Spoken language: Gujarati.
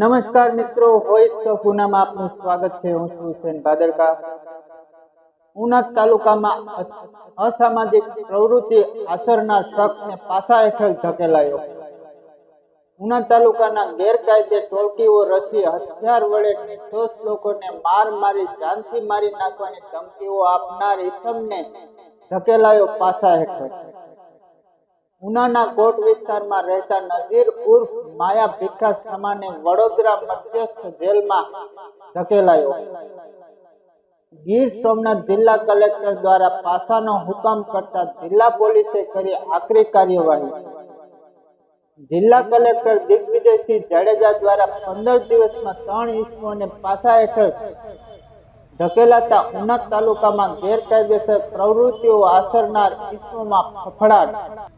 નમસ્કાર મિત્રો, વોઇસ ઓફ ઉનામાં આપનું સ્વાગત છે. હું છું હુસેન ભાદરકા. ઉના તાલુકામાં અસામાજિક પ્રવૃત્તિ આચરનાર શખ્સને પાસા હેઠળ ધકેલાયો. ઉના તાલુકાના ગેરકાયદે ટોળકીઓ રસી હથિયાર વડે નિર્દોષ લોકોને માર મારી, જાનથી મારી નાખવાની ધમકીઓ આપનાર ઇસમને ધકેલાયો પાસા હેઠળ. ઉનાના કોટ વિસ્તારમાં રહેતા નજીર ઉર્ફ માયા ભીખા સમાને વડોદરા મધ્યસ્થ જેલમાં ધકેલાયો. ગીર સોમનાથ જિલ્લા કલેક્ટર દ્વારા પાસાનો હુકમ કરતા જિલ્લા પોલીસે કરી આકરી કાર્યવાહી. જિલ્લા કલેક્ટર દિગ્વિજયસિંહ જાડેજા દ્વારા પંદર દિવસમાં ત્રણ ઇસમોને પાસા હેઠળ ધકેલાતા ઉના તાલુકામાં ગેરકાયદેસર પ્રવૃત્તિઓ આસરનાર ઇસમોમાં ફફડાટ.